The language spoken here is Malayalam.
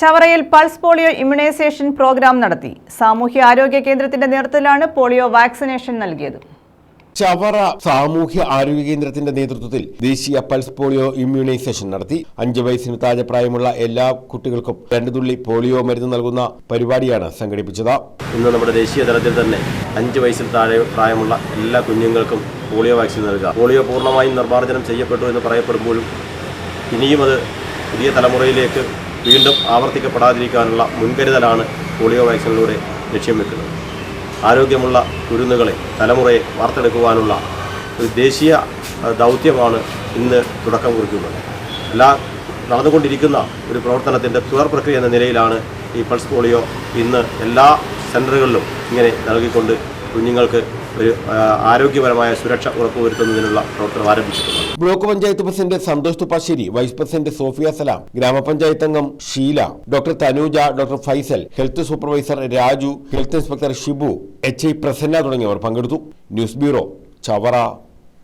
ചവറയിൽ പൾസ് പോളിയോ ഇമ്മ്യൂണൈസേഷൻ പ്രോഗ്രാം നടത്തി. സാമൂഹ്യ ആരോഗ്യ കേന്ദ്രത്തിന്റെ നേതൃത്വത്തിലാണ് പോളിയോ വാക്സിനേഷൻ നൽകിയത്. ചവറ സാമൂഹ്യ ആരോഗ്യ കേന്ദ്രത്തിന്റെ നേതൃത്വത്തിൽ ദേശീയ പൾസ് പോളിയോ ഇമ്മ്യൂണൈസേഷൻ നടത്തി. അഞ്ച് വയസ്സിന് താഴെ പ്രായമുള്ള എല്ലാ കുട്ടികൾക്കും രണ്ട് തുള്ളി പോളിയോ മരുന്ന് നൽകുന്ന പരിപാടിയാണ് സംഘടിപ്പിച്ചത്. ഇന്ന് നമ്മുടെ ദേശീയ തലത്തിൽ തന്നെ അഞ്ച് വയസ്സിന് താഴെ പ്രായമുള്ള എല്ലാ കുഞ്ഞുങ്ങൾക്കും പോളിയോ വാക്സിൻ നൽകുക പോളിയോ പൂർണമായും നിർമ്മാർജനം ചെയ്യപ്പെട്ടു എന്ന് പറയപ്പെടുമ്പോഴും ഇനിയും അത് പുതിയ തലമുറയിലേക്ക് വീണ്ടും ആവർത്തിക്കപ്പെടാതിരിക്കാനുള്ള മുൻകരുതലാണ് പോളിയോ വാക്സിനിലൂടെ ലക്ഷ്യം വെക്കുന്നത് ആരോഗ്യമുള്ള കുരുന്നുകളെ തലമുറയെ വാർത്തെടുക്കുവാനുള്ള ഒരു ദേശീയ ദൗത്യമാണ് ഇന്ന് തുടക്കം കുറിക്കുന്നത്. എല്ലാ നടന്നുകൊണ്ടിരിക്കുന്ന ഒരു പ്രവർത്തനത്തിന്റെ തുടർ പ്രക്രിയ എന്ന നിലയിലാണ് ഈ പൾസ് പോളിയോ ഇന്ന് എല്ലാ സെന്ററുകളിലും ഇങ്ങനെ നൽകിക്കൊണ്ട് കുഞ്ഞുങ്ങൾക്ക് ഒരു ആരോഗ്യപരമായ സുരക്ഷ ഉറപ്പുവരുത്തുന്നതിനുള്ള പ്രവർത്തനം ആരംഭിച്ചിട്ടുണ്ട്. Block panchayat president Santhosh Thuppasseri vice president Sophia Salam ഗ്രാമപഞ്ചായത്ത് അംഗം Sheela doctor Thanuja doctor Faisal health supervisor Raju health inspector Shibu H I Prasanna തുടങ്ങിയവർ പങ്കെടുത്തു. News bureau Chavara.